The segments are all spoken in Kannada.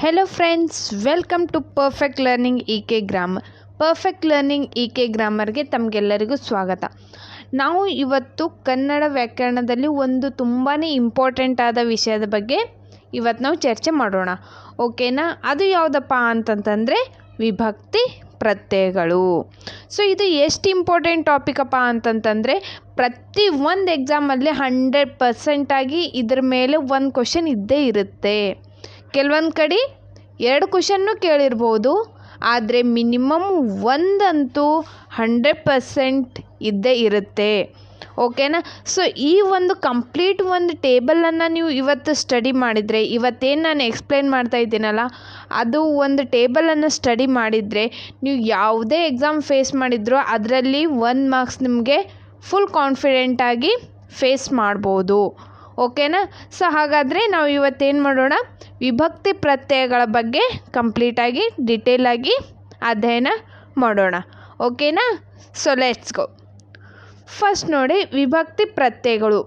Hello friends welcome to perfect learning E K grammar perfect learning E K ಗ್ರಾಮರ್ಗೆ ತಮಗೆಲ್ಲರಿಗೂ ಸ್ವಾಗತ. ನಾವು ಇವತ್ತು ಕನ್ನಡ ವ್ಯಾಕರಣದಲ್ಲಿ ಒಂದು ತುಂಬಾ ಇಂಪಾರ್ಟೆಂಟ್ ಆದ ವಿಷಯದ ಬಗ್ಗೆ ಇವತ್ತು ನಾವು ಚರ್ಚೆ ಮಾಡೋಣ. ಓಕೆನಾ ಅದು ಯಾವುದಪ್ಪ ಅಂತಂತಂದರೆ ವಿಭಕ್ತಿ ಪ್ರತ್ಯಯಗಳು. ಸೊ ಇದು ಎಷ್ಟು ಇಂಪಾರ್ಟೆಂಟ್ ಟಾಪಿಕಪ್ಪ ಅಂತಂತಂದರೆ ಪ್ರತಿ ಒಂದು ಎಕ್ಸಾಮಲ್ಲಿ ಹಂಡ್ರೆಡ್ ಪರ್ಸೆಂಟಾಗಿ ಇದ್ರ ಮೇಲೆ ಒಂದು ಕ್ವಶನ್ ಇದ್ದೇ ಇರುತ್ತೆ. ಕೆಲವೊಂದು ಕಡೆ ಎರಡು ಕ್ವಶನ್ನು ಕೇಳಿರ್ಬೋದು, ಆದರೆ ಮಿನಿಮಮ್ ಒಂದಂತೂ ಹಂಡ್ರೆಡ್ ಪರ್ಸೆಂಟ್ ಇದ್ದೇ ಇರುತ್ತೆ. ಓಕೆನಾ? ಸೊ, ಈ ಒಂದು ಕಂಪ್ಲೀಟ್ ಒಂದು ಟೇಬಲನ್ನು ನೀವು ಇವತ್ತು ಸ್ಟಡಿ ಮಾಡಿದರೆ, ಇವತ್ತೇನು ನಾನು ಎಕ್ಸ್ಪ್ಲೇನ್ ಮಾಡ್ತಾ ಇದ್ದೀನಲ್ಲ, ಅದು ಒಂದು ಟೇಬಲನ್ನು ಸ್ಟಡಿ ಮಾಡಿದರೆ, ನೀವು ಯಾವುದೇ ಎಕ್ಸಾಮ್ ಫೇಸ್ ಮಾಡಿದರೂ ಅದರಲ್ಲಿ ಒಂದು ಮಾರ್ಕ್ಸ್ ನಿಮಗೆ ಫುಲ್ ಕಾನ್ಫಿಡೆಂಟಾಗಿ ಫೇಸ್ ಮಾಡ್ಬೋದು. ಓಕೆನಾ? ಸೊ ಹಾಗಾದರೆ ನಾವು ಇವತ್ತೇನು ಮಾಡೋಣ? ವಿಭಕ್ತಿ ಪ್ರತ್ಯಯಗಳ ಬಗ್ಗೆ ಕಂಪ್ಲೀಟಾಗಿ, ಡಿಟೇಲಾಗಿ ಅಧ್ಯಯನ ಮಾಡೋಣ. ಓಕೆನಾ? ಸೊ ಲೆಟ್ಸ್ ಗೋ ಫಸ್ಟ್ ನೋಡಿ, ವಿಭಕ್ತಿ ಪ್ರತ್ಯಯಗಳು.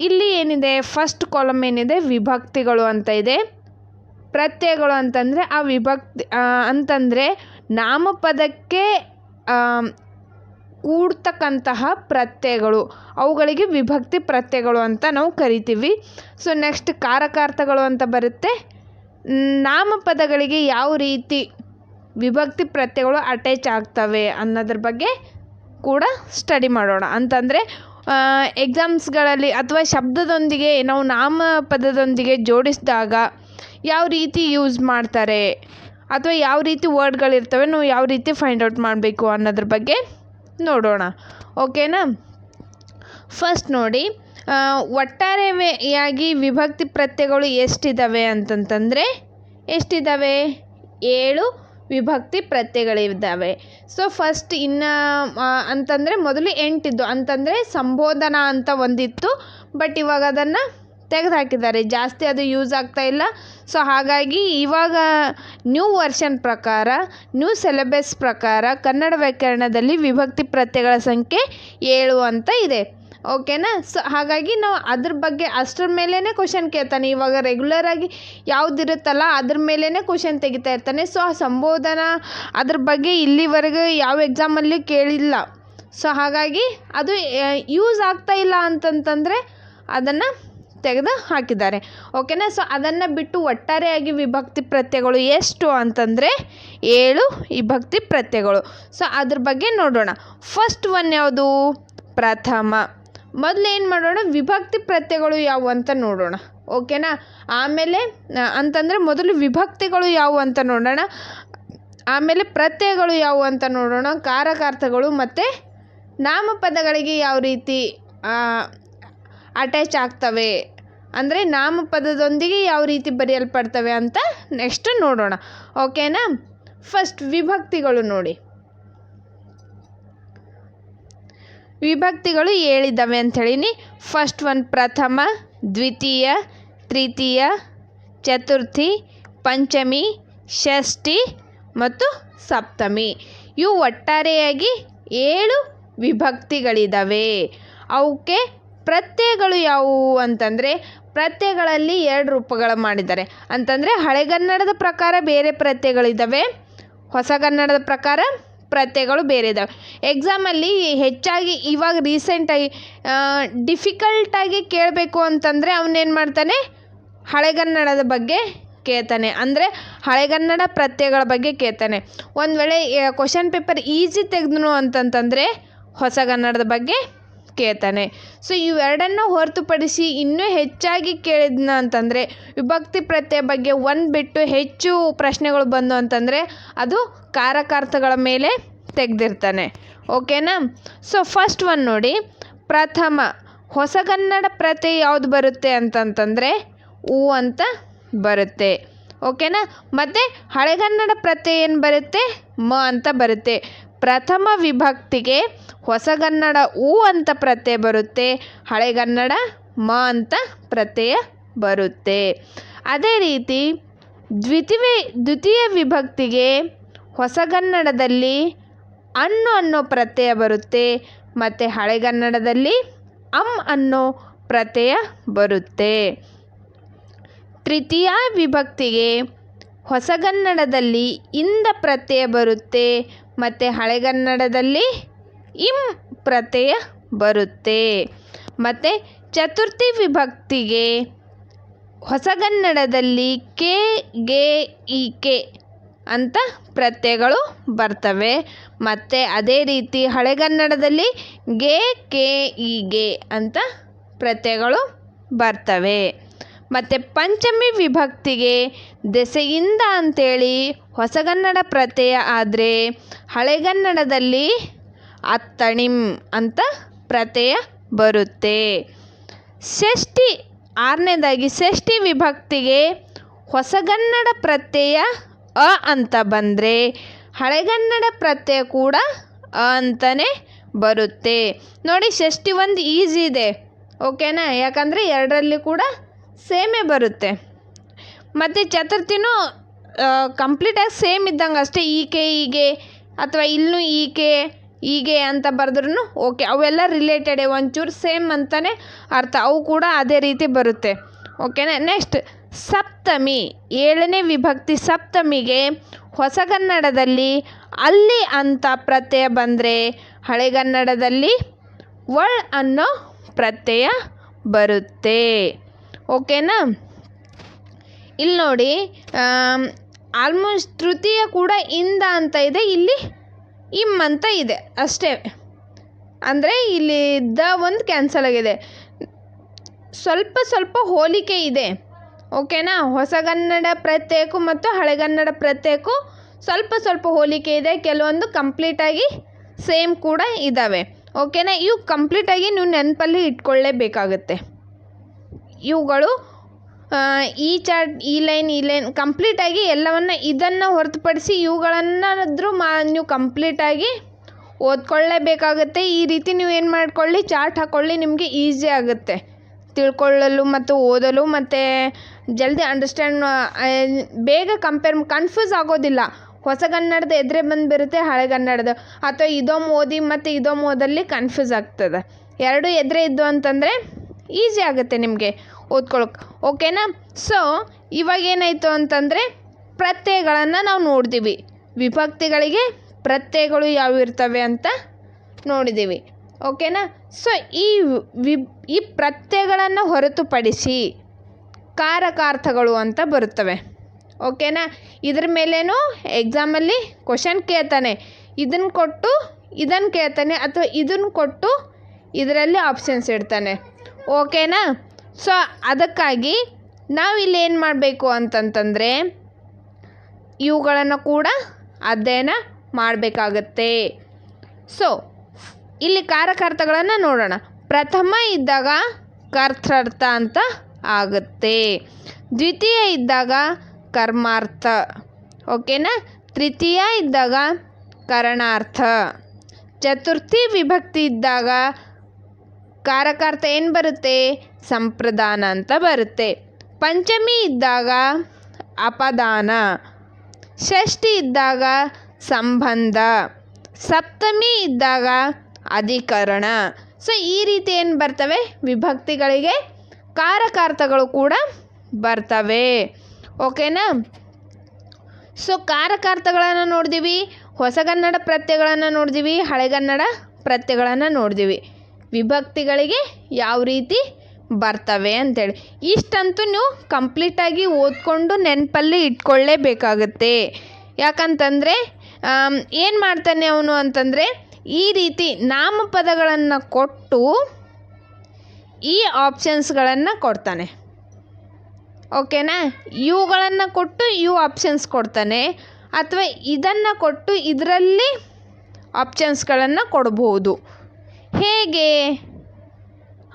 ಇಲ್ಲಿ ಏನಿದೆ? ಫಸ್ಟ್ ಕಾಲಮ್ ಏನಿದೆ? ವಿಭಕ್ತಿಗಳು ಅಂತ ಇದೆ. ಪ್ರತ್ಯಯಗಳು ಅಂತಂದರೆ, ಆ ವಿಭಕ್ತಿ ಅಂತಂದರೆ ನಾಮಪದಕ್ಕೆ ಕೂಡ್ತಕ್ಕಂತಹ ಪ್ರತ್ಯಯಗಳು. ಅವುಗಳಿಗೆ ವಿಭಕ್ತಿ ಪ್ರತ್ಯಯಗಳು ಅಂತ ನಾವು ಕರಿತೀವಿ. ಸೊ ನೆಕ್ಸ್ಟ್ ಕಾರಕಾರ್ಥಗಳು ಅಂತ ಬರುತ್ತೆ. ನಾಮಪದಗಳಿಗೆ ಯಾವ ರೀತಿ ವಿಭಕ್ತಿ ಪ್ರತ್ಯಯಗಳು ಅಟ್ಯಾಚ್ ಆಗ್ತವೆ ಅನ್ನೋದ್ರ ಬಗ್ಗೆ ಕೂಡ ಸ್ಟಡಿ ಮಾಡೋಣ. ಅಂತಂದರೆ ಎಕ್ಸಾಮ್ಸ್ಗಳಲ್ಲಿ ಅಥವಾ ಶಬ್ದದೊಂದಿಗೆ ನಾವು ನಾಮಪದದೊಂದಿಗೆ ಜೋಡಿಸಿದಾಗ ಯಾವ ರೀತಿ ಯೂಸ್ ಮಾಡ್ತಾರೆ ಅಥವಾ ಯಾವ ರೀತಿ ವರ್ಡ್ಗಳಿರ್ತವೆ ನಾವು ಯಾವ ರೀತಿ ಫೈಂಡ್ ಔಟ್ ಮಾಡಬೇಕು ಅನ್ನೋದ್ರ ಬಗ್ಗೆ ನೋಡೋಣ. ಓಕೆನಾ? ಫಸ್ಟ್ ನೋಡಿ ಒಟ್ಟಾರೆಯಾಗಿ ವಿಭಕ್ತಿ ಪ್ರತ್ಯಯಗಳು ಎಷ್ಟಿದ್ದಾವೆ ಅಂತಂತಂದರೆ ಎಷ್ಟಿದ್ದಾವೆ ಏಳು ವಿಭಕ್ತಿ ಪ್ರತ್ಯಯಗಳಿದ್ದಾವೆ. ಸೊ ಫಸ್ಟ್ ಇನ್ನು ಅಂತಂದರೆ ಮೊದಲು ಎಂಟಿದ್ದು. ಅಂತಂದರೆ ಸಂಬೋಧನಾ ಅಂತ ಒಂದಿತ್ತು ಬಟ್ ಇವಾಗ ಅದನ್ನು ತೆಗೆದುಹಾಕಿದ್ದಾರೆ ಜಾಸ್ತಿ ಅದು ಯೂಸ್ ಆಗ್ತಾ ಇಲ್ಲ. ಸೊ, ಹಾಗಾಗಿ ಇವಾಗ ನ್ಯೂ ವರ್ಷನ್ ಪ್ರಕಾರ, ನ್ಯೂ ಸಿಲೆಬಸ್ ಪ್ರಕಾರ ಕನ್ನಡ ವ್ಯಾಕರಣದಲ್ಲಿ ವಿಭಕ್ತಿ ಪ್ರತ್ಯಯಗಳ ಸಂಖ್ಯೆ ಏಳು ಅಂತ ಇದೆ. ಓಕೆನಾ? ಸೊ, ಹಾಗಾಗಿ ನಾವು ಅದ್ರ ಬಗ್ಗೆ ಅಷ್ಟರ ಮೇಲೇ ಕ್ವಶನ್ ಕೇಳ್ತಾನೆ. ಇವಾಗ ರೆಗ್ಯುಲರಾಗಿ ಯಾವುದಿರುತ್ತಲ್ಲ ಅದ್ರ ಮೇಲೇ ಕ್ವಶನ್ ತೆಗಿತಾ ಇರ್ತಾನೆ. ಸೊ, ಆ ಸಂಬೋಧನ ಅದ್ರ ಬಗ್ಗೆ ಇಲ್ಲಿವರೆಗೂ ಯಾವ ಎಕ್ಸಾಮಲ್ಲಿ ಕೇಳಿಲ್ಲ. ಸೊ, ಹಾಗಾಗಿ ಅದು ಯೂಸ್ ಆಗ್ತಾ ಇಲ್ಲ ಅಂತಂತಂದರೆ ಅದನ್ನು ತೆಗೆದು ಹಾಕಿದ್ದಾರೆ. ಓಕೆನಾ ಸೊ ಅದನ್ನು ಬಿಟ್ಟು ಒಟ್ಟಾರೆಯಾಗಿ ವಿಭಕ್ತಿ ಪ್ರತ್ಯಯಗಳು ಎಷ್ಟು ಅಂತಂದರೆ ಏಳು ವಿಭಕ್ತಿ ಪ್ರತ್ಯಯಗಳು. ಸೊ ಅದ್ರ ಬಗ್ಗೆ ನೋಡೋಣ. ಫಸ್ಟ್ ಒನ್ ಯಾವುದು? ಪ್ರಥಮ. ಮೊದಲು ಏನು ಮಾಡೋಣ? ವಿಭಕ್ತಿ ಪ್ರತ್ಯಯಗಳು ಯಾವುವು ಅಂತ ನೋಡೋಣ. ಓಕೆನಾ ಆಮೇಲೆ ಅಂತಂದರೆ ಮೊದಲು ವಿಭಕ್ತಿಗಳು ಯಾವುವು ಅಂತ ನೋಡೋಣ. ಆಮೇಲೆ ಪ್ರತ್ಯಯಗಳು ಯಾವುವು ಅಂತ ನೋಡೋಣ. ಕಾರಕಾರ್ಥಗಳು ಮತ್ತು ನಾಮಪದಗಳಿಗೆ ಯಾವ ರೀತಿ ಅಟ್ಯಾಚ್ ಆಗ್ತವೆ. ಅಂದರೆ ನಾಮಪದದೊಂದಿಗೆ ಯಾವ ರೀತಿ ಬರೆಯಲ್ಪಡ್ತವೆ ಅಂತ ನೆಕ್ಸ್ಟ್ ನೋಡೋಣ. ಓಕೆನಾ ಫಸ್ಟ್ ವಿಭಕ್ತಿಗಳು ನೋಡಿ. ವಿಭಕ್ತಿಗಳು ಹೇಳಿದ್ದಾವೆ ಅಂಥೇಳಿನಿ ಫಸ್ಟ್ ಒನ್ ಪ್ರಥಮ, ದ್ವಿತೀಯ, ತೃತೀಯ, ಚತುರ್ಥಿ, ಪಂಚಮಿ, ಷಷ್ಠಿ ಮತ್ತು ಸಪ್ತಮಿ. ಇವು ಒಟ್ಟಾರೆಯಾಗಿ ಏಳು ವಿಭಕ್ತಿಗಳಿದ್ದಾವೆ ಅವಕ್ಕೆ ಪ್ರತ್ಯಯಗಳು ಯಾವುವು ಅಂತಂದರೆ ಪ್ರತ್ಯಯಗಳಲ್ಲಿ ಎರಡು ರೂಪಗಳು ಮಾಡಿದ್ದಾರೆ. ಅಂತಂದರೆ ಹಳೆಗನ್ನಡದ ಪ್ರಕಾರ ಬೇರೆ ಪ್ರತ್ಯಯಗಳಿದ್ದಾವೆ ಹೊಸಗನ್ನಡದ ಪ್ರಕಾರ ಪ್ರತ್ಯಯಗಳು ಬೇರೆ ಇದ್ದಾವೆ. ಎಕ್ಸಾಮಲ್ಲಿ ಹೆಚ್ಚಾಗಿ ಇವಾಗ ರೀಸೆಂಟಾಗಿ ಡಿಫಿಕಲ್ಟಾಗಿ ಕೇಳಬೇಕು ಅಂತಂದರೆ ಅವನೇನು ಮಾಡ್ತಾನೆ? ಹಳೆಗನ್ನಡದ ಬಗ್ಗೆ ಕೇಳ್ತಾನೆ. ಅಂದರೆ ಹಳೆಗನ್ನಡ ಪ್ರತ್ಯಯಗಳ ಬಗ್ಗೆ ಕೇಳ್ತಾನೆ. ಒಂದು ವೇಳೆ ಕ್ವಶನ್ ಪೇಪರ್ ಈಸಿ ತೆಗೆದನು ಅಂತಂತಂದರೆ ಹೊಸಗನ್ನಡದ ಬಗ್ಗೆ ಕೇಳ್ತಾನೆ. ಸೊ ಇವೆರಡನ್ನು ಹೊರತುಪಡಿಸಿ ಇನ್ನೂ ಹೆಚ್ಚಾಗಿ ಕೇಳಿದ್ನ ಅಂತಂದರೆ, ವಿಭಕ್ತಿ ಪ್ರತ್ಯಯ ಬಗ್ಗೆ ಒಂದು ಬಿಟ್ಟು ಹೆಚ್ಚು ಪ್ರಶ್ನೆಗಳು ಬಂದು ಅಂತಂದರೆ, ಅದು ಕಾರಕಾರ್ಥಗಳ ಮೇಲೆ ತೆಗೆದಿರ್ತಾನೆ. ಓಕೆನಾ? ಸೊ ಫಸ್ಟ್ ಒನ್ ನೋಡಿ. ಪ್ರಥಮ, ಹೊಸಗನ್ನಡ ಪ್ರತ್ಯಯ ಯಾವುದು ಬರುತ್ತೆ ಅಂತಂತಂದರೆ ಹೂ ಅಂತ ಬರುತ್ತೆ. ಓಕೆನಾ? ಮತ್ತು ಹಳೆಗನ್ನಡ ಪ್ರತ್ಯಯ ಏನು ಬರುತ್ತೆ? ಮ ಅಂತ ಬರುತ್ತೆ. ಪ್ರಥಮ ವಿಭಕ್ತಿಗೆ ಹೊಸಗನ್ನಡ ಉ ಅಂತ ಪ್ರತ್ಯಯ ಬರುತ್ತೆ ಹಳೆಗನ್ನಡ ಮ ಅಂತ ಪ್ರತ್ಯಯ ಬರುತ್ತೆ. ಅದೇ ರೀತಿ ದ್ವಿತೀಯ ದ್ವಿತೀಯ ವಿಭಕ್ತಿಗೆ ಹೊಸಗನ್ನಡದಲ್ಲಿ ಅನ್ನು ಅನ್ನೋ ಪ್ರತ್ಯಯ ಬರುತ್ತೆ, ಮತ್ತು ಹಳೆಗನ್ನಡದಲ್ಲಿ ಅಂ ಅನ್ನೋ ಪ್ರತ್ಯಯ ಬರುತ್ತೆ. ತೃತೀಯ ವಿಭಕ್ತಿಗೆ ಹೊಸಗನ್ನಡದಲ್ಲಿ ಇಂದ ಪ್ರತ್ಯಯ ಬರುತ್ತೆ ಮತ್ತು ಹಳೆಗನ್ನಡದಲ್ಲಿ ಇಂ ಪ್ರತ್ಯಯ ಬರುತ್ತೆ. ಮತ್ತು ಚತುರ್ಥಿ ವಿಭಕ್ತಿಗೆ ಹೊಸಗನ್ನಡದಲ್ಲಿ ಕೆ, ಗೆ, ಇ, ಕೆ ಅಂತ ಪ್ರತ್ಯಯಗಳು ಬರ್ತವೆ. ಮತ್ತು ಅದೇ ರೀತಿ ಹಳೆಗನ್ನಡದಲ್ಲಿ ಗೆ, ಕೆ, ಇ, ಗೆ ಅಂತ ಪ್ರತ್ಯಯಗಳು ಬರ್ತವೆ. ಮತ್ತು ಪಂಚಮಿ ವಿಭಕ್ತಿಗೆ ದೆಸೆಯಿಂದ ಅಂತೇಳಿ ಹೊಸಗನ್ನಡ ಪ್ರತ್ಯಯ ಆದರೆ ಹಳೆಗನ್ನಡದಲ್ಲಿ ಅತ್ತಣಿಂ ಅಂತ ಪ್ರತ್ಯಯ ಬರುತ್ತೆ. ಷಷ್ಠಿ ಆರನೇದಾಗಿ ಷಷ್ಠಿ ವಿಭಕ್ತಿಗೆ ಹೊಸಗನ್ನಡ ಪ್ರತ್ಯಯ ಅ ಅಂತ ಬಂದರೆ ಹಳೆಗನ್ನಡ ಪ್ರತ್ಯಯ ಕೂಡ ಅ ಅಂತಲೇ ಬರುತ್ತೆ. ನೋಡಿ ಷಷ್ಠಿ ಒಂದು ಈಸಿ ಇದೆ. ಓಕೆನಾ? ಯಾಕಂದರೆ ಎರಡರಲ್ಲಿ ಕೂಡ ಸೇಮೇ ಬರುತ್ತೆ. ಮತ್ತು ಚತುರ್ಥಿನೂ ಕಂಪ್ಲೀಟಾಗಿ ಸೇಮ್ ಇದ್ದಂಗೆ ಅಷ್ಟೇ. ಈಕೆ, ಹೀಗೆ, ಅಥವಾ ಇಲ್ಲೂ ಈಕೆ, ಹೀಗೆ ಅಂತ ಬರೆದ್ರೂ ಓಕೆ. ಅವೆಲ್ಲ ರಿಲೇಟೆಡೇ ಒಂಚೂರು ಸೇಮ್ ಅಂತಲೇ ಅರ್ಥ. ಅವು ಕೂಡ ಅದೇ ರೀತಿ ಬರುತ್ತೆ. ಓಕೆನಾ? ನೆಕ್ಸ್ಟ್ ಸಪ್ತಮಿ. ಏಳನೇ ವಿಭಕ್ತಿ ಸಪ್ತಮಿಗೆ ಹೊಸಗನ್ನಡದಲ್ಲಿ ಅಲ್ಲಿ ಅಂತ ಪ್ರತ್ಯಯ ಬಂದರೆ ಹಳೆಗನ್ನಡದಲ್ಲಿ ವಳ್ ಅನ್ನೋ ಪ್ರತ್ಯಯ ಬರುತ್ತೆ. ಓಕೆನಾ? ಇಲ್ಲಿ ನೋಡಿ ಆಲ್ಮೋಸ್ಟ್ ತೃತೀಯ ಕೂಡ ಇಂದ ಅಂತ ಇದೆ, ಇಲ್ಲಿ ಇಮ್ ಅಂತ ಇದೆ, ಅಷ್ಟೇ. ಅಂದರೆ ಇಲ್ಲಿ ದ ಒಂದು ಕ್ಯಾನ್ಸಲ್ ಆಗಿದೆ. ಸ್ವಲ್ಪ ಸ್ವಲ್ಪ ಹೋಲಿಕೆ ಇದೆ, ಓಕೆನಾ? ಹೊಸಗನ್ನಡ ಪ್ರತ್ಯೇಕು ಮತ್ತು ಹಳೆಗನ್ನಡ ಪ್ರತ್ಯೇಕು ಸ್ವಲ್ಪ ಸ್ವಲ್ಪ ಹೋಲಿಕೆ ಇದೆ, ಕೆಲವೊಂದು ಕಂಪ್ಲೀಟಾಗಿ ಸೇಮ್ ಕೂಡ ಇದ್ದಾವೆ ಓಕೆನಾ? ಇವು ಕಂಪ್ಲೀಟಾಗಿ ನೀವು ನೆನಪಲ್ಲಿ ಇಟ್ಕೊಳ್ಳೇಬೇಕಾಗುತ್ತೆ. ಇವುಗಳು ಈ ಚಾರ್ಟ್, ಈ ಲೈನ್ ಈ ಲೈನ್ ಕಂಪ್ಲೀಟಾಗಿ ಎಲ್ಲವನ್ನು ಇದನ್ನು ಹೊರತುಪಡಿಸಿ ಇವುಗಳನ್ನಾದರೂ ಮಾ, ನೀವು ಕಂಪ್ಲೀಟಾಗಿ ಓದ್ಕೊಳ್ಳೇಬೇಕಾಗುತ್ತೆ. ಈ ರೀತಿ ನೀವು ಏನು ಮಾಡ್ಕೊಳ್ಳಿ, ಚಾರ್ಟ್ ಹಾಕ್ಕೊಳ್ಳಿ ನಿಮಗೆ ಈಸಿ ಆಗುತ್ತೆ. ತಿಳ್ಕೊಳ್ಳಲು ಮತ್ತು ಓದಲು ಮತ್ತು ಜಲ್ದಿ ಅಂಡರ್ಸ್ಟ್ಯಾಂಡ್ ಬೇಗ ಕಂಪೇರ್ ಕನ್ಫ್ಯೂಸ್ ಆಗೋದಿಲ್ಲ. ಹೊಸಗನ್ನಡದ ಎದುರೇ ಬಂದುಬಿರುತ್ತೆ ಹಳೆ ಹಳೆಗನ್ನಡದ ಅಥವಾ ಇದೊಮ್ಮೆ ಓದಿ ಮತ್ತು ಇದೊಮ್ಮೆ ಓದಲ್ಲಿ ಕನ್ಫ್ಯೂಸ್ ಆಗ್ತದೆ. ಎರಡು ಎದುರೇ ಇದ್ದು ಅಂತಂದರೆ ಈಸಿ ಆಗುತ್ತೆ ನಿಮಗೆ ಓದ್ಕೊಳಕ್ಕೆ ಓಕೆನಾ? ಸೊ ಇವಾಗ ಏನಾಯಿತು ಅಂತಂದರೆ ಪ್ರತ್ಯಯಗಳನ್ನು ನಾವು ನೋಡ್ತೀವಿ ವಿಭಕ್ತಿಗಳಿಗೆ ಪ್ರತ್ಯಯಗಳು ಯಾವ ಇರ್ತವೆ ಅಂತ ನೋಡಿದ್ದೀವಿ ಓಕೆನಾ? ಸೊ ಈ ವಿ, ಈ ಪ್ರತ್ಯಯಗಳನ್ನು ಹೊರತುಪಡಿಸಿ ಕಾರಕಾರ್ಥಗಳು ಅಂತ ಬರುತ್ತವೆ. ಓಕೆನಾ? ಇದ್ರ ಮೇಲೇನು ಎಕ್ಸಾಮಲ್ಲಿ ಕ್ವಶನ್ ಕೇಳ್ತಾನೆ. ಇದನ್ನು ಕೊಟ್ಟು ಇದನ್ನು ಕೇಳ್ತಾನೆ ಅಥವಾ ಇದನ್ನು ಕೊಟ್ಟು ಇದರಲ್ಲಿ ಆಪ್ಷನ್ಸ್ ಇಡ್ತಾನೆ. ಓಕೆನಾ? ಸೊ ಅದಕ್ಕಾಗಿ ನಾವಿಲ್ಲಿ ಏನು ಮಾಡಬೇಕು ಅಂತಂತಂದರೆ, ಇವುಗಳನ್ನು ಕೂಡ ಅಧ್ಯಯನ ಮಾಡಬೇಕಾಗತ್ತೆ. ಸೊ ಇಲ್ಲಿ ಕಾರಕಾರ್ಥಗಳನ್ನು ನೋಡೋಣ. ಪ್ರಥಮ ಇದ್ದಾಗ ಕರ್ಥಾರ್ಥ ಅಂತ ಆಗುತ್ತೆ. ದ್ವಿತೀಯ ಇದ್ದಾಗ ಕರ್ಮಾರ್ಥ. ಓಕೆನಾ? ತೃತೀಯ ಇದ್ದಾಗ ಕರಣಾರ್ಥ. ಚತುರ್ಥಿ ವಿಭಕ್ತಿ ಇದ್ದಾಗ ಕಾರಕಾರ್ಥ ಏನು ಬರುತ್ತೆ? ಸಂಪ್ರದಾನ ಅಂತ ಬರುತ್ತೆ. ಪಂಚಮಿ ಇದ್ದಾಗ ಅಪದಾನ. ಷಷ್ಠಿ ಇದ್ದಾಗ ಸಂಬಂಧ. ಸಪ್ತಮಿ ಇದ್ದಾಗ ಅಧಿಕರಣ. ಸೊ ಈ ರೀತಿ ಏನು ಬರ್ತವೆ? ವಿಭಕ್ತಿಗಳಿಗೆ ಕಾರಕಾರ್ಥಗಳು ಕೂಡ ಬರ್ತವೆ. ಓಕೆನಾ ಸೊ ಕಾರಕಾರ್ಥಗಳನ್ನು ನೋಡಿದೀವಿ, ಹೊಸಗನ್ನಡ ಪ್ರತ್ಯಗಳನ್ನು ನೋಡಿದೀವಿ, ಹಳೆಗನ್ನಡ ಪ್ರತ್ಯಗಳನ್ನು ನೋಡಿದೀವಿ. ವಿಭಕ್ತಿಗಳಿಗೆ ಯಾವ ರೀತಿ ಬರ್ತವೆ ಅಂತೇಳಿ. ಇಷ್ಟಂತೂ ನೀವು ಕಂಪ್ಲೀಟಾಗಿ ಓದ್ಕೊಂಡು ನೆನಪಲ್ಲಿ ಇಟ್ಕೊಳ್ಳೇಬೇಕಾಗತ್ತೆ. ಯಾಕಂತಂದರೆ ಏನು ಮಾಡ್ತಾನೆ ಅವನು ಅಂತಂದರೆ, ಈ ರೀತಿ ನಾಮಪದಗಳನ್ನು ಕೊಟ್ಟು ಈ ಆಪ್ಷನ್ಸ್ಗಳನ್ನು ಕೊಡ್ತಾನೆ. ಓಕೆನಾ? ಇವುಗಳನ್ನು ಕೊಟ್ಟು ಇವು ಆಪ್ಷನ್ಸ್ ಕೊಡ್ತಾನೆ. ಅಥವಾ ಇದನ್ನು ಕೊಟ್ಟು ಇದರಲ್ಲಿ ಆಪ್ಷನ್ಸ್ಗಳನ್ನು ಕೊಡ್ಬೋದು. ಹೇಗೆ?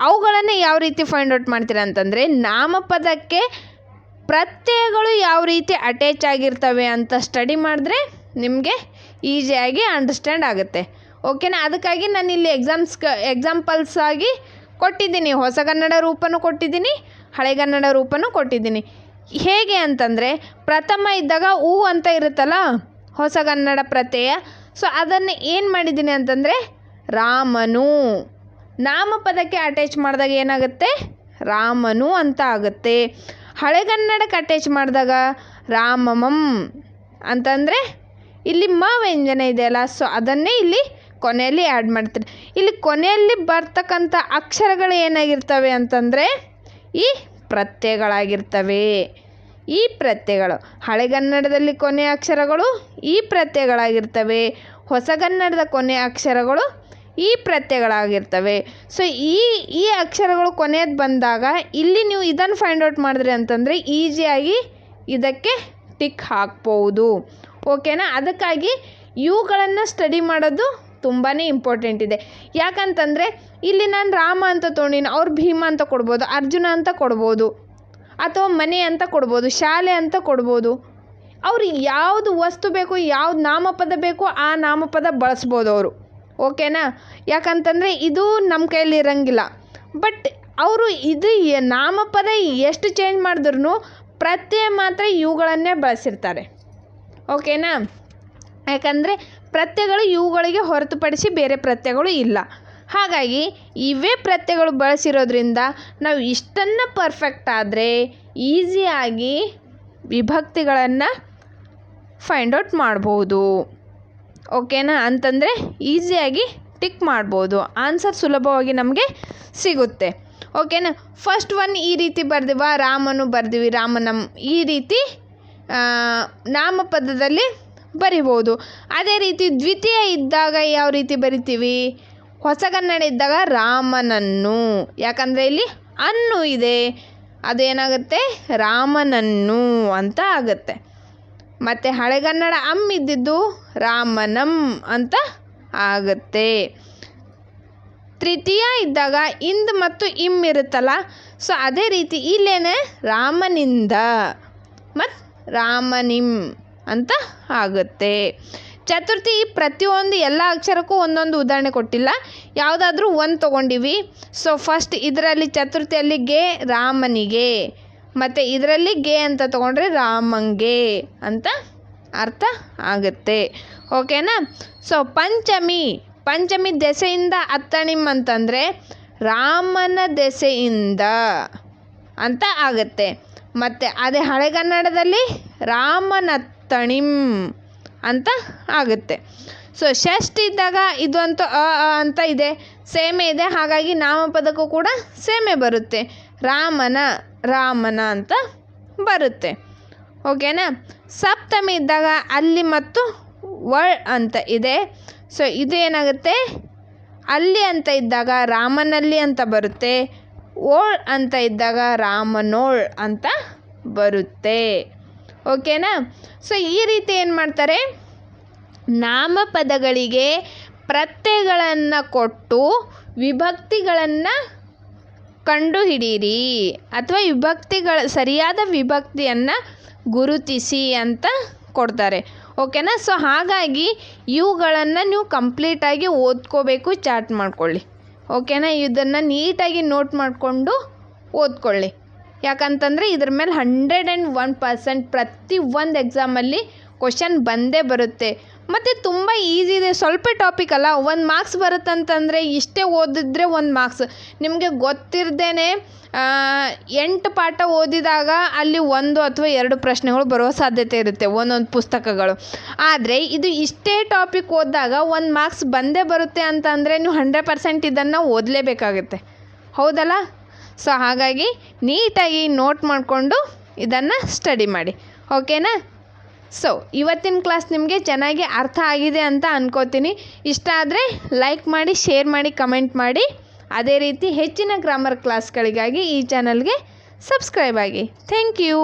ಅವುಗಳನ್ನು ಯಾವ ರೀತಿ ಫೈಂಡ್ ಔಟ್ ಮಾಡ್ತೀರಾ ಅಂತಂದರೆ, ನಾಮಪದಕ್ಕೆ ಪ್ರತ್ಯಯಗಳು ಯಾವ ರೀತಿ ಅಟ್ಯಾಚ್ ಆಗಿರ್ತವೆ ಅಂತ ಸ್ಟಡಿ ಮಾಡಿದ್ರೆ ನಿಮಗೆ ಈಸಿಯಾಗಿ ಅಂಡರ್ಸ್ಟ್ಯಾಂಡ್ ಆಗುತ್ತೆ. ಓಕೆನಾ ಅದಕ್ಕಾಗಿ ನಾನು ಇಲ್ಲಿ ಎಕ್ಸಾಮ್ಸ್ ಎಕ್ಸಾಂಪಲ್ಸ್ ಆಗಿ ಕೊಟ್ಟಿದ್ದೀನಿ. ಹೊಸಗನ್ನಡ ರೂಪನೂ ಕೊಟ್ಟಿದ್ದೀನಿ ಹಳೆಗನ್ನಡ ರೂಪನೂ ಕೊಟ್ಟಿದ್ದೀನಿ. ಹೇಗೆ ಅಂತಂದರೆ, ಪ್ರಥಮ ಇದ್ದಾಗ ಹೂ ಅಂತ ಇರುತ್ತಲ್ಲ ಹೊಸಗನ್ನಡ ಪ್ರತ್ಯಯ. ಸೊ ಅದನ್ನು ಏನು ಮಾಡಿದ್ದೀನಿ ಅಂತಂದರೆ ರಾಮನು. ನಾಮಪದಕ್ಕೆ ಅಟ್ಯಾಚ್ ಮಾಡಿದಾಗ ಏನಾಗುತ್ತೆ? ರಾಮನು ಅಂತ ಆಗುತ್ತೆ. ಹಳೆಗನ್ನಡಕ್ಕೆ ಅಟ್ಯಾಚ್ ಮಾಡಿದಾಗ ರಾಮಮಂ ಅಂತಂದರೆ ಇಲ್ಲಿ ಮ ವ್ಯಂಜನ ಇದೆಯಲ್ಲ ಸೊ ಅದನ್ನೇ ಇಲ್ಲಿ ಕೊನೆಯಲ್ಲಿ ಆ್ಯಡ್ ಮಾಡ್ತಾರೆ. ಇಲ್ಲಿ ಕೊನೆಯಲ್ಲಿ ಬರ್ತಕ್ಕಂಥ ಅಕ್ಷರಗಳು ಏನಾಗಿರ್ತವೆ ಅಂತಂದರೆ ಈ ಪ್ರತ್ಯಯಗಳಾಗಿರ್ತವೆ. ಈ ಪ್ರತ್ಯಯಗಳು. ಹಳೆಗನ್ನಡದಲ್ಲಿ ಕೊನೆಯ ಅಕ್ಷರಗಳು ಈ ಪ್ರತ್ಯಯಗಳಾಗಿರ್ತವೆ. ಹೊಸಗನ್ನಡದ ಕೊನೆಯ ಅಕ್ಷರಗಳು ಈ ಪ್ರತ್ಯಯಗಳಾಗಿರ್ತವೆ. ಸೊ ಈ ಈ ಅಕ್ಷರಗಳು ಕೊನೆಯದು ಬಂದಾಗ ಇಲ್ಲಿ ನೀವು ಇದನ್ನು ಫೈಂಡ್ ಔಟ್ ಮಾಡಿದ್ರಿ ಅಂತಂದರೆ ಈಸಿಯಾಗಿ ಇದಕ್ಕೆ ಟಿಕ್ ಹಾಕ್ಬೋದು. ಓಕೆನಾ ಅದಕ್ಕಾಗಿ ಇವುಗಳನ್ನು ಸ್ಟಡಿ ಮಾಡೋದು ತುಂಬಾ ಇಂಪಾರ್ಟೆಂಟ್ ಇದೆ. ಯಾಕಂತಂದರೆ ಇಲ್ಲಿ ನಾನು ರಾಮ ಅಂತ ತೊಗೊಂಡಿನಿ, ಅವ್ರು ಭೀಮ ಅಂತ ಕೊಡ್ಬೋದು, ಅರ್ಜುನ ಅಂತ ಕೊಡ್ಬೋದು, ಅಥವಾ ಮನೆ ಅಂತ ಕೊಡ್ಬೋದು, ಶಾಲೆ ಅಂತ ಕೊಡ್ಬೋದು. ಅವ್ರಿಗೆ ಯಾವುದು ವಸ್ತು ಬೇಕು, ಯಾವ್ದು ನಾಮಪದ ಬೇಕೋ ಆ ನಾಮಪದ ಬಳಸ್ಬೋದು ಅವರು. ಓಕೆನಾ? ಯಾಕಂತಂದರೆ ಇದು ನಮ್ಮ ಕೈಯಲ್ಲಿ ಇರಂಗಿಲ್ಲ. ಬಟ್ ಅವರು ಇದು ನಾಮಪದ ಎಷ್ಟು ಚೇಂಜ್ ಮಾಡಿದ್ರು ಪ್ರತ್ಯಯ ಮಾತ್ರ ಇವುಗಳನ್ನೇ ಬಳಸಿರ್ತಾರೆ. ಓಕೆನಾ? ಯಾಕಂದರೆ ಪ್ರತ್ಯಗಳು ಇವುಗಳಿಗೆ ಹೊರತುಪಡಿಸಿ ಬೇರೆ ಪ್ರತ್ಯಗಳು ಇಲ್ಲ. ಹಾಗಾಗಿ ಇವೇ ಪ್ರತ್ಯಗಳು ಬಳಸಿರೋದ್ರಿಂದ ನಾವು ಇಷ್ಟನ್ನು ಪರ್ಫೆಕ್ಟ್ ಆದರೆ ಈಸಿಯಾಗಿ ವಿಭಕ್ತಿಗಳನ್ನು ಫೈಂಡ್ ಔಟ್ ಮಾಡ್ಬೋದು. ಓಕೆನಾ? ಅಂತಂದರೆ ಈಸಿಯಾಗಿ ಟಿಕ್ ಮಾಡ್ಬೋದು. ಆನ್ಸರ್ ಸುಲಭವಾಗಿ ನಮಗೆ ಸಿಗುತ್ತೆ. ಓಕೆನಾ? ಫಸ್ಟ್ ಒನ್ ಈ ರೀತಿ ಬರ್ದಿವ, ರಾಮನು ಬರ್ದಿವಿ, ರಾಮನಂ ಈ ರೀತಿ ನಾಮಪದದಲ್ಲಿ ಬರಿಬೋದು. ಅದೇ ರೀತಿ ದ್ವಿತೀಯ ಇದ್ದಾಗ ಯಾವ ರೀತಿ ಬರಿತೀವಿ? ಹೊಸಗನ್ನಡ ಇದ್ದಾಗ ರಾಮನನ್ನು. ಯಾಕಂದರೆ ಇಲ್ಲಿ ಅನ್ನು ಇದೆ. ಅದೇನಾಗುತ್ತೆ? ರಾಮನನ್ನು ಅಂತ ಆಗುತ್ತೆ. ಮತ್ತು ಹಳೆಗನ್ನಡ ಅಮ್ ಇದ್ದಿದ್ದು ರಾಮನಂ ಅಂತ ಆಗುತ್ತೆ. ತೃತೀಯ ಇದ್ದಾಗ ಇಂದ್ ಮತ್ತು ಇಮ್ ಇರುತ್ತಲ್ಲ, ಸೊ ಅದೇ ರೀತಿ ಇಲ್ಲೇನೆ ರಾಮನಿಂದ ಮತ್ತು ರಾಮನಿಂ ಅಂತ ಆಗುತ್ತೆ. ಚತುರ್ಥಿ ಪ್ರತಿಯೊಂದು ಎಲ್ಲ ಅಕ್ಷರಕ್ಕೂ ಒಂದೊಂದು ಉದಾಹರಣೆ ಕೊಟ್ಟಿಲ್ಲ, ಯಾವುದಾದ್ರೂ ಒಂದು ತೊಗೊಂಡಿವಿ. ಸೊ ಫಸ್ಟ್ ಇದರಲ್ಲಿ ಚತುರ್ಥಿಯಲ್ಲಿ ಗೆ ರಾಮನಿಗೆ. ಮತ್ತು ಇದರಲ್ಲಿ ಗೆ ಅಂತ ತಗೊಂಡ್ರೆ ರಾಮಂಗೆ ಅಂತ ಅರ್ಥ ಆಗುತ್ತೆ. ಓಕೆನಾ? ಸೊ ಪಂಚಮಿ. ಪಂಚಮಿ ದೆಸೆಯಿಂದ ಅತ್ತಣಿಮ್ ಅಂತಂದರೆ ರಾಮನ ದೆಸೆಯಿಂದ ಅಂತ ಆಗುತ್ತೆ. ಮತ್ತು ಅದೇ ಹಳೆಗನ್ನಡದಲ್ಲಿ ರಾಮನತ್ತಣಿಮ್ ಅಂತ ಆಗುತ್ತೆ. ಸೊ ಷಷ್ಠಿ ಇದ್ದಾಗ ಇದು ಅಂತೂ ಅ ಅ ಅಂತ ಇದೆ. ಸೇಮೆ ಇದೆ. ಹಾಗಾಗಿ ನಾಮಪದಕ್ಕೂ ಕೂಡ ಸೇಮೆ ಬರುತ್ತೆ. ರಾಮನ ರಾಮನ ಅಂತ ಬರುತ್ತೆ. ಓಕೆನಾ? ಸಪ್ತಮಿ ಇದ್ದಾಗ ಅಲ್ಲಿ ಮತ್ತು ವಳ್ ಅಂತ ಇದೆ. ಸೊ ಇದು ಏನಾಗುತ್ತೆ? ಅಲ್ಲಿ ಅಂತ ಇದ್ದಾಗ ರಾಮನಲ್ಲಿ ಅಂತ ಬರುತ್ತೆ. ಓಳ್ ಅಂತ ಇದ್ದಾಗ ರಾಮನೋಳ್ ಅಂತ ಬರುತ್ತೆ. ಓಕೆನಾ? ಸೊ ಈ ರೀತಿ ಏನು ಮಾಡ್ತಾರೆ? ನಾಮಪದಗಳಿಗೆ ಪ್ರತ್ಯಯಗಳನ್ನು ಕೊಟ್ಟು ವಿಭಕ್ತಿಗಳನ್ನು ಕಂಡುಹಿಡೀರಿ ಅಥವಾ ವಿಭಕ್ತಿಗಳ ಸರಿಯಾದ ವಿಭಕ್ತಿಯನ್ನು ಗುರುತಿಸಿ ಅಂತ ಕೊಡ್ತಾರೆ. ಓಕೆನಾ? ಸೊ ಹಾಗಾಗಿ ಇವುಗಳನ್ನು ನೀವು ಕಂಪ್ಲೀಟಾಗಿ ಓದ್ಕೋಬೇಕು ಚಾರ್ಟ್ ಮಾಡ್ಕೊಳ್ಳಿ. ಓಕೆನಾ? ಇದನ್ನು ನೀಟಾಗಿ ನೋಟ್ ಮಾಡಿಕೊಂಡು ಓದ್ಕೊಳ್ಳಿ. ಯಾಕಂತಂದರೆ ಇದ್ರ ಮೇಲೆ ಹಂಡ್ರೆಡ್ ಆ್ಯಂಡ್ ಒನ್ ಪರ್ಸೆಂಟ್ ಪ್ರತಿ ಒಂದು ಎಕ್ಸಾಮಲ್ಲಿ ಕ್ವಶನ್ ಬಂದೇ ಬರುತ್ತೆ. ಮತ್ತು ತುಂಬ ಈಸಿ ಇದೆ. ಸ್ವಲ್ಪ ಟಾಪಿಕ್ ಅಲ್ಲ, ಒಂದು ಮಾರ್ಕ್ಸ್ ಬರುತ್ತಂತಂದರೆ ಇಷ್ಟೇ ಓದಿದ್ರೆ ಒಂದು ಮಾರ್ಕ್ಸ್ ನಿಮಗೆ ಗೊತ್ತಿರದೇನೆ ಎಂಟು ಪಾಠ ಓದಿದಾಗ ಅಲ್ಲಿ ಒಂದು ಅಥವಾ ಎರಡು ಪ್ರಶ್ನೆಗಳು ಬರುವ ಸಾಧ್ಯತೆ ಇರುತ್ತೆ, ಒಂದೊಂದು ಪುಸ್ತಕಗಳು. ಆದರೆ ಇದು ಇಷ್ಟೇ ಟಾಪಿಕ್ ಓದಿದಾಗ ಒಂದು ಮಾರ್ಕ್ಸ್ ಬಂದೇ ಬರುತ್ತೆ ಅಂತ ನೀವು ಹಂಡ್ರೆಡ್ ಪರ್ಸೆಂಟ್ ಇದನ್ನು ಓದಲೇಬೇಕಾಗುತ್ತೆ. ಹೌದಲ್ಲ? ಸೊ ಹಾಗಾಗಿ ನೀಟಾಗಿ ನೋಟ್ ಮಾಡಿಕೊಂಡು ಇದನ್ನು ಸ್ಟಡಿ ಮಾಡಿ. ಓಕೆನಾ ಸೊ ಇವತ್ತಿನ ಕ್ಲಾಸ್ ನಿಮಗೆ ಚೆನ್ನಾಗಿ ಅರ್ಥ ಆಗಿದೆ ಅಂತ ಅನ್ಕೋತೀನಿ. ಇಷ್ಟ ಆದರೆ ಲೈಕ್ ಮಾಡಿ ಶೇರ್ ಮಾಡಿ ಕಮೆಂಟ್ ಮಾಡಿ. ಅದೇ ರೀತಿ ಹೆಚ್ಚಿನ ಗ್ರಾಮರ್ ಕ್ಲಾಸ್ಗಳಿಗಾಗಿ ಈ ಚಾನಲ್ಗೆ ಸಬ್ಸ್ಕ್ರೈಬ್ ಆಗಿ. Thank you